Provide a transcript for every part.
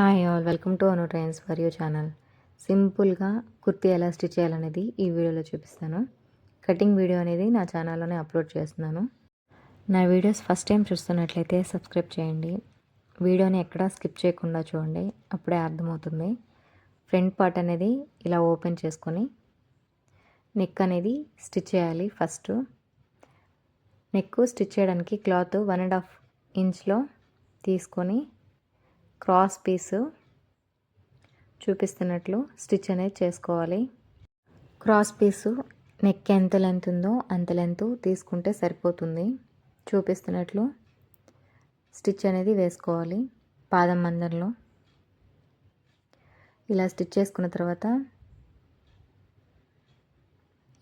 Hi all welcome to Anu trains for you channel. సింపుల్గా కుర్తీ ఎలా stitch చేయాలనేది ఈ వీడియోలో చూపిస్తాను. కటింగ్ వీడియో అనేది నా ఛానల్లోనే అప్లోడ్ చేస్తున్నాను. నా వీడియోస్ ఫస్ట్ టైం చూస్తున్నట్లయితే సబ్స్క్రైబ్ చేయండి. వీడియోని ఎక్కడా స్కిప్ చేయకుండా చూడండి అప్పుడే అర్థమవుతుంది. ఫ్రంట్ పార్ట్ అనేది ఇలా ఓపెన్ చేసుకొని నెక్ అనేది స్టిచ్ చేయాలి ఫస్ట్. నెక్ స్టిచ్ చేయడానికి క్లాత్ వన్ అండ్ హాఫ్ ఇంచ్లో తీసుకొని క్రాస్ పీసు చూపిస్తున్నట్లు స్టిచ్ అనేది చేసుకోవాలి. క్రాస్ పీసు నెక్ ఎంత లెంత్ ఉందో అంత లెంత్ తీసుకుంటే సరిపోతుంది. చూపిస్తున్నట్లు స్టిచ్ అనేది వేసుకోవాలి పాదం మందంలో ఇలా స్టిచ్ చేసుకున్న తర్వాత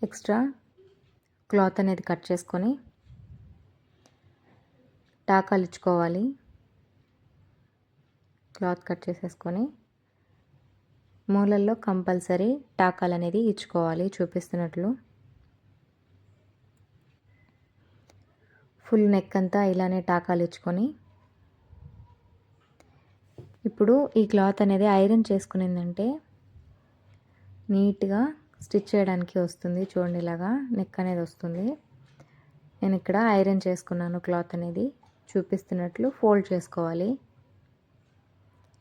ఎక్స్ట్రా క్లాత్ అనేది కట్ చేసుకొని టాకాలు ఇచ్చుకోవాలి క్లాత్ కట్ చేసేసుకొని మూలల్లో కంపల్సరీ టాకాలు అనేది ఇచ్చుకోవాలి చూపిస్తున్నట్లు. ఫుల్ నెక్ అంతా ఇలానే టాకాలు ఇచ్చుకొని. ఇప్పుడు ఈ క్లాత్ అనేది ఐరన్ చేసుకునేందంటే నీట్గా స్టిచ్ చేయడానికి వస్తుంది. చూడండి ఇలాగా నెక్ అనేది వస్తుంది. నేను ఇక్కడ ఐరన్ చేసుకున్నాను క్లాత్ అనేది. చూపిస్తున్నట్లు ఫోల్డ్ చేసుకోవాలి.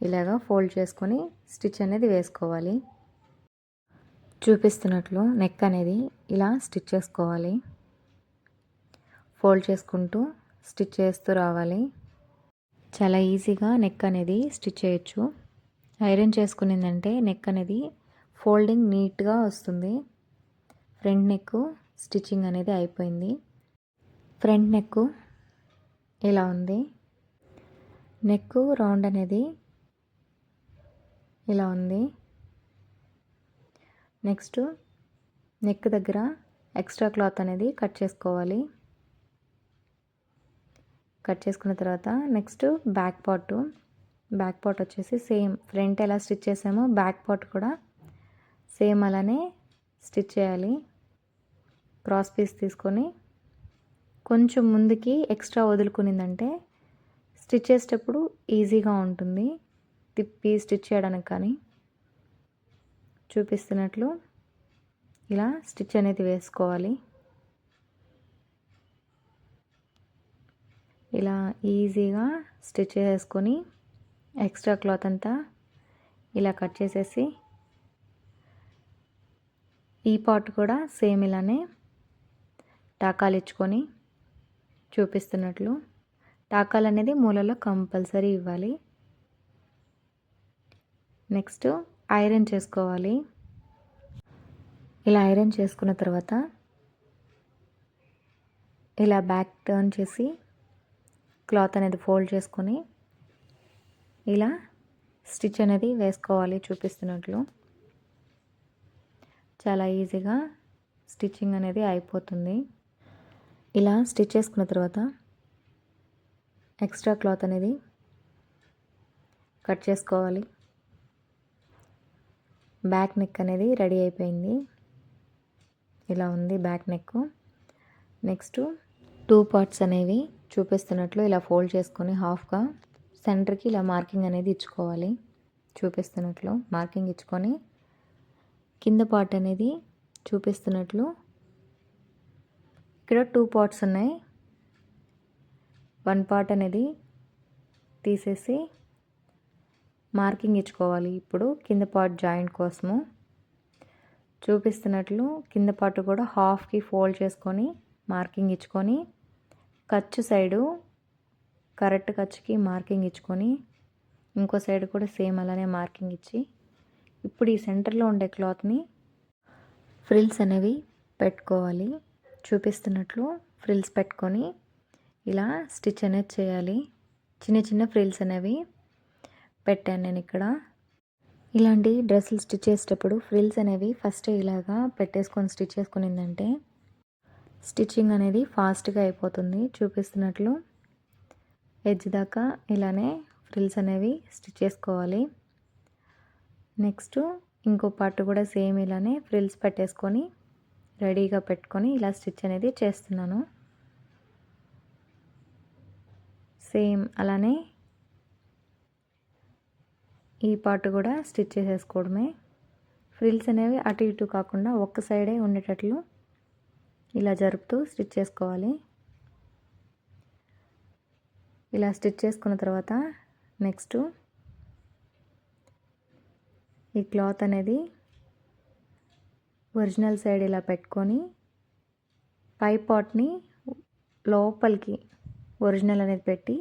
ఇలాగా ఫోల్డ్ చేసుకొని స్టిచ్ అనేది వేసుకోవాలి. చూపిస్తున్నట్లు నెక్ అనేది ఇలా స్టిచ్ చేసుకోవాలి. ఫోల్డ్ చేసుకుంటూ స్టిచ్ చేస్తూ రావాలి. చాలా ఈజీగా నెక్ అనేది స్టిచ్ చేయొచ్చు. ఐరన్ చేసుకునిందంటే నెక్ అనేది ఫోల్డింగ్ నీట్గా వస్తుంది. ఫ్రంట్ నెక్ స్టిచ్చింగ్ అనేది అయిపోయింది. ఫ్రంట్ నెక్ ఇలా ఉంది? నెక్ రౌండ్ అనేది ఇలా ఉంది. నెక్స్ట్ నెక్ దగ్గర ఎక్స్ట్రా క్లాత్ అనేది కట్ చేసుకోవాలి. కట్ చేసుకున్న తర్వాత next back part back part వచ్చేసి సేమ్ ఫ్రంట్ ఎలా స్టిచ్ చేసామో బ్యాక్ పార్ట్ కూడా సేమ్ అలానే స్టిచ్ చేయాలి. క్రాస్ పీస్ తీసుకొని కొంచెం ముందుకి ఎక్స్ట్రా వదులుకునిందంటే స్టిచ్ చేసేటప్పుడు ఈజీగా ఉంటుంది. తిప్పి స్టిచ్ చేయడానికి కానీ చూపిస్తున్నట్లు ఇలా స్టిచ్ అనేది వేసుకోవాలి. ఇలా ఈజీగా స్టిచ్ చేసుకొని ఎక్స్ట్రా క్లాత్ అంతా ఇలా కట్ చేసేసి ఈ పార్ట్ కూడా సేమ్ ఇలానే టాకాలు ఇచ్చుకొని చూపిస్తున్నట్లు. టాకాలు అనేది మూలలో కంపల్సరీ ఇవ్వాలి. నెక్స్ట్ ఐరన్ చేసుకోవాలి. ఇలా ఐరన్ చేసుకున్న తర్వాత ఇలా బ్యాక్ టర్న్ చేసి క్లాత్ అనేది ఫోల్డ్ చేసుకొని ఇలా స్టిచ్ అనేది వేసుకోవాలి చూపిస్తున్నట్లు. చాలా ఈజీగా స్టిచ్చింగ్ అనేది అయిపోతుంది. ఇలా స్టిచ్ చేసుకున్న తర్వాత ఎక్స్ట్రా క్లాత్ అనేది కట్ చేసుకోవాలి. బ్యాక్ నెక్ అనేది రెడీ అయిపోయింది. ఇలా ఉంది back neck. Next two parts అనేవి చూపిస్తున్నట్లు ఇలా ఫోల్డ్ చేసుకొని హాఫ్గా సెంటర్కి ఇలా మార్కింగ్ అనేది ఇచ్చుకోవాలి. చూపిస్తున్నట్లు మార్కింగ్ ఇచ్చుకొని కింద పార్ట్ అనేది చూపిస్తున్నట్లు. ఇక్కడ టూ పార్ట్స్ ఉన్నాయి. వన్ పార్ట్ అనేది తీసేసి మార్కింగ్ ఇచ్చుకోవాలి ఇప్పుడు. కింద పార్ట్ జాయింట్ కోసము చూపిస్తున్నట్లు కింద పార్ట్ కూడా హాఫ్కి ఫోల్డ్ చేసుకొని మార్కింగ్ ఇచ్చుకొని ఖర్చు సైడు కరెక్ట్ ఖర్చుకి మార్కింగ్ ఇచ్చుకొని ఇంకో సైడ్ కూడా సేమ్ అలానే మార్కింగ్ ఇచ్చి ఇప్పుడు ఈ సెంటర్లో ఉండే క్లాత్ని ఫ్రిల్స్ అనేవి పెట్టుకోవాలి. చూపిస్తున్నట్లు ఫ్రిల్స్ పెట్టుకొని ఇలా స్టిచ్ అనేది చేయాలి. చిన్న చిన్న ఫ్రిల్స్ అనేవి పెట్టాను నేను ఇక్కడ. ఇలాంటి డ్రెస్సులు స్టిచ్ చేసేటప్పుడు ఫ్రిల్స్ అనేవి ఫస్ట్ ఇలాగా పెట్టేసుకొని స్టిచ్ చేసుకునిందంటే స్టిచ్చింగ్ అనేది ఫాస్ట్గా అయిపోతుంది చూపిస్తున్నట్లు. ఎడ్జ్ దాకా ఇలానే ఫ్రిల్స్ అనేవి స్టిచ్ చేసుకోవాలి. నెక్స్ట్ ఇంకో పార్ట్ కూడా సేమ్ ఇలానే ఫ్రిల్స్ పెట్టేసుకొని రెడీగా పెట్టుకొని ఇలా స్టిచ్ అనేది చేస్తున్నాను. సేమ్ అలానే ఈ పార్ట్ కూడా స్టిచ్ చేసేసుకోవడమే. ఫ్రిల్స్ అనేవి అటు ఇటు కాకుండా ఒక్క సైడే ఉండేటట్లు ఇలా జరుపుతూ స్టిచ్ చేసుకోవాలి. ఇలా స్టిచ్ చేసుకున్న తర్వాత నెక్స్ట్ ఈ క్లాత్ అనేది ఒరిజినల్ సైడ్ ఇలా పెట్టుకొని పై పాట్ని లోపలికి ఒరిజినల్ అనేది పెట్టి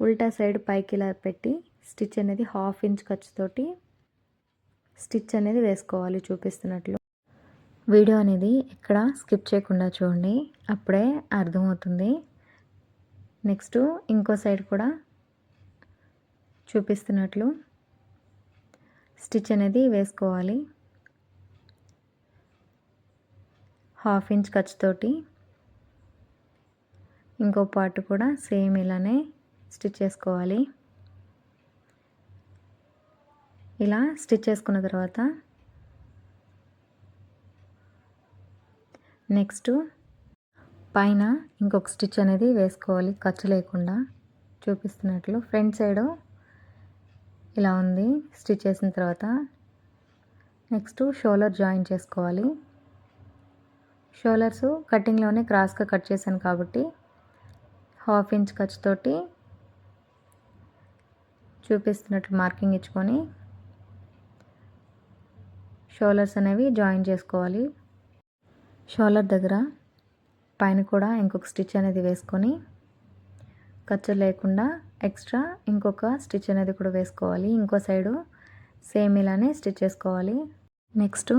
ఉల్టా సైడ్ పైకి ఇలా పెట్టి స్టిచ్ అనేది హాఫ్ ఇంచ్ ఖర్చుతోటి స్టిచ్ అనేది వేసుకోవాలి చూపిస్తున్నట్లు. వీడియో అనేది ఎక్కడ స్కిప్ చేయకుండా చూడండి. అప్పుడే అర్థమవుతుంది. నెక్స్ట్ ఇంకో సైడ్ కూడా చూపిస్తున్నట్లు స్టిచ్ అనేది వేసుకోవాలి. హాఫ్ ఇంచ్ ఖర్చుతోటి ఇంకో పార్ట్ కూడా సేమ్ ఇలానే స్టిచ్ చేసుకోవాలి. ఇలా స్టిచ్ చేసుకున్న తర్వాత నెక్స్ట్ పైన ఇంకొక స్టిచ్ అనేది వేసుకోవాలి. ఖర్చు లేకుండా చూపిస్తున్నట్లు. ఫ్రంట్ సైడు ఇలా ఉంది. స్టిచ్ చేసిన తర్వాత నెక్స్ట్ షోలర్ జాయిన్ చేసుకోవాలి. షోలర్స్ కటింగ్లోనే క్రాస్గా కట్ చేశాను కాబట్టి హాఫ్ ఇంచ్ ఖర్చుతోటి చూపిస్తున్నట్లు మార్కింగ్ ఇచ్చుకొని షోలర్స్ అనేవి జాయిన్ చేసుకోవాలి. షోలర్ దగ్గర పైన కూడా ఇంకొక స్టిచ్ అనేది వేసుకొని ఖర్చు లేకుండా ఎక్స్ట్రా ఇంకొక స్టిచ్ అనేది కూడా వేసుకోవాలి. ఇంకో సైడు సేమ్ ఇలానే స్టిచ్ చేసుకోవాలి. Next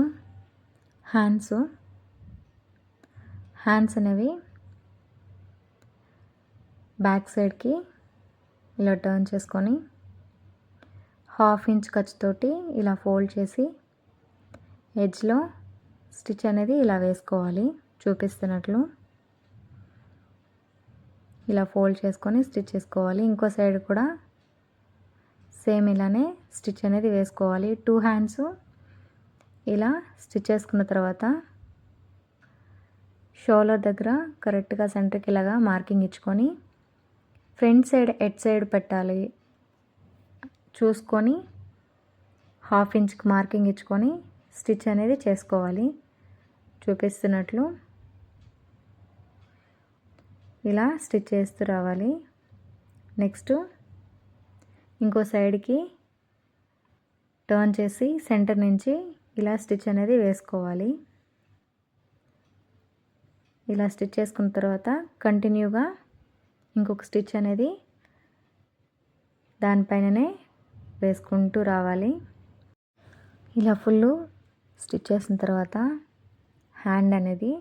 hands. హ్యాండ్స్ అనేవి బ్యాక్ సైడ్కి ఇలా టర్న్ చేసుకొని హాఫ్ ఇంచ్ ఖర్చుతోటి ఇలా ఫోల్డ్ చేసి ఎడ్జ్లో స్టిచ్ అనేది ఇలా వేసుకోవాలి చూపిస్తున్నట్లు. ఇలా ఫోల్డ్ చేసుకొని స్టిచ్ చేసుకోవాలి. ఇంకో సైడ్ కూడా సేమ్ ఇలానే స్టిచ్ అనేది వేసుకోవాలి. టూ హ్యాండ్స్ ఇలా స్టిచ్ చేసుకున్న తర్వాత షోలర్ దగ్గర కరెక్ట్గా సెంటర్కి ఇలాగా మార్కింగ్ ఇచ్చుకొని ఫ్రంట్ సైడ్ ఎడ్ సైడ్ పెట్టాలి. చూసుకొని హాఫ్ ఇంచ్కి మార్కింగ్ ఇచ్చుకొని స్టిచ్ అనేది చేసుకోవాలి. చూపిస్తున్నట్లు ఇలా స్టిచ్ చేస్తూ రావాలి. నెక్స్ట్ ఇంకో సైడ్కి టర్న్ చేసి సెంటర్ నుంచి ఇలా స్టిచ్ అనేది వేసుకోవాలి. ఇలా స్టిచ్ చేసుకున్న తర్వాత కంటిన్యూగా ఇంకొక స్టిచ్ అనేది దానిపైననే వేసుకుంటూ రావాలి. ఇలా ఫుల్ స్టిచ్ చేసిన తర్వాత హ్యాండ్ అనేది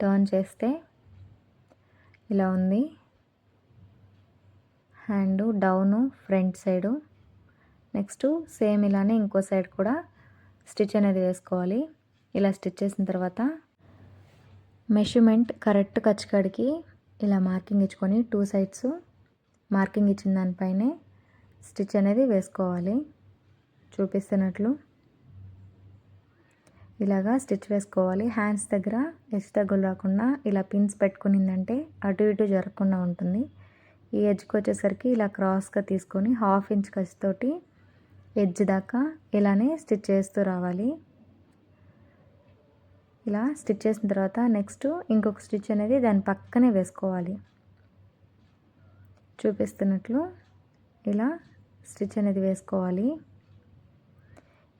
టర్న్ చేస్తే ఇలా ఉంది. Hand down front side. Next same ఇలానే ఇంకో సైడ్ కూడా స్టిచ్ అనేది వేసుకోవాలి. ఇలా స్టిచ్ చేసిన తర్వాత మెషర్మెంట్ కరెక్ట్ కచ్చికాడికి ఇలా మార్కింగ్ ఇచ్చుకొని టూ సైడ్స్ మార్కింగ్ ఇచ్చిన దానిపైనే స్టిచ్ అనేది వేసుకోవాలి. చూపిస్తున్నట్లు. ఇలాగా స్టిచ్ వేసుకోవాలి. హ్యాండ్స్ దగ్గర ఎడ్జ్ తగ్గులు రాకుండా ఇలా పిన్స్ పెట్టుకునిందంటే అటు ఇటు జరగకుండా ఉంటుంది. ఈ ఎడ్జ్కి వచ్చేసరికి ఇలా క్రాస్గా తీసుకొని హాఫ్ ఇంచ్ కసితోటి ఎడ్జ్ దాకా ఇలానే స్టిచ్ చేస్తూ రావాలి. ఇలా స్టిచ్ చేసిన తర్వాత నెక్స్ట్ ఇంకొక స్టిచ్ అనేది దాని పక్కనే వేసుకోవాలి. చూపిస్తున్నట్లు ఇలా స్టిచ్ అనేది వేసుకోవాలి.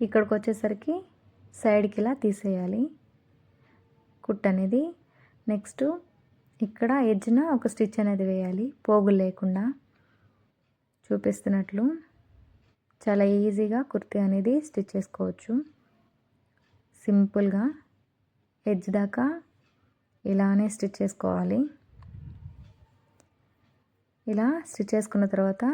ఇక్కడికి వచ్చేసరికి సైడ్కి ఇలా తీసేయాలి. కుట్ అనేది నెక్స్ట్ ఇక్కడ ఎడ్జ్న ఒక స్టిచ్ అనేది వేయాలి. పోగులు లేకుండా చూపిస్తున్నట్లు. చాలా ఈజీగా కుర్తీ అనేది స్టిచ్ చేసుకోవచ్చు. సింపుల్గా ఎడ్జ్ దాకా ఇలానే స్టిచ్ చేసుకోవాలి. ఇలా స్టిచ్ చేసుకున్న తర్వాత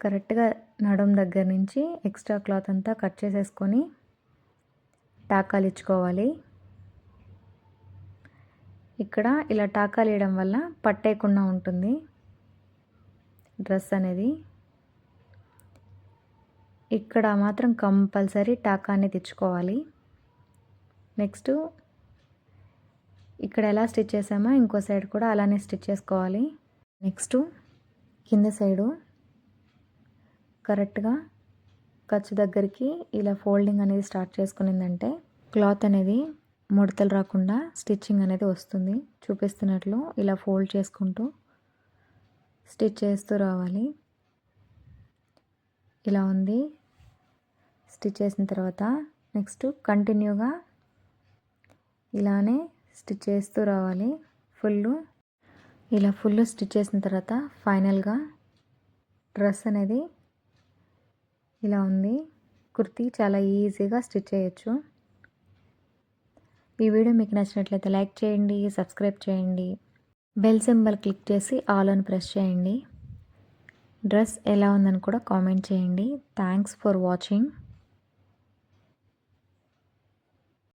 కరెక్ట్గా నడుం దగ్గర నుంచి ఎక్స్ట్రా క్లాత్ అంతా కట్ చేసేసుకొని టాకాలు ఇచ్చుకోవాలి ఇక్కడ ఇలా టాకాలు వేయడం వల్ల పట్టేయకుండా ఉంటుంది డ్రెస్ అనేది. ఇక్కడ మాత్రం కంపల్సరీ టాకాన్ని తెచ్చుకోవాలి. నెక్స్ట్ ఇక్కడ ఎలా స్టిచ్ చేసామో ఇంకో సైడ్ కూడా అలానే స్టిచ్ చేసుకోవాలి. నెక్స్ట్ కింద సైడు కరెక్ట్గా ఖర్చు దగ్గరికి ఇలా ఫోల్డింగ్ అనేది స్టార్ట్ చేసుకునిందంటే క్లాత్ అనేది ముడతలు రాకుండా స్టిచ్చింగ్ అనేది వస్తుంది. చూపిస్తున్నట్లు ఇలా ఫోల్డ్ చేసుకుంటూ స్టిచ్ చేస్తూ రావాలి. ఇలా ఉంది. స్టిచ్ చేసిన తర్వాత నెక్స్ట్ కంటిన్యూగా ఇలానే స్టిచ్ చేస్తూ రావాలి. ఫుల్ ఇలా ఫుల్ స్టిచ్ చేసిన తర్వాత ఫైనల్గా డ్రెస్ అనేది ఇలా ఉంది. కుర్తీ చాలా ఈజీగా స్టిచ్ చేయొచ్చు. ఈ వీడియో మీకు నచ్చినట్లయితే లైక్ చేయండి సబ్స్క్రైబ్ చేయండి. బెల్ సింబల్ క్లిక్ చేసి ఆల్ అని ప్రెస్ చేయండి. డ్రెస్ ఎలా ఉందని కూడా కామెంట్ చేయండి. Thanks for watching.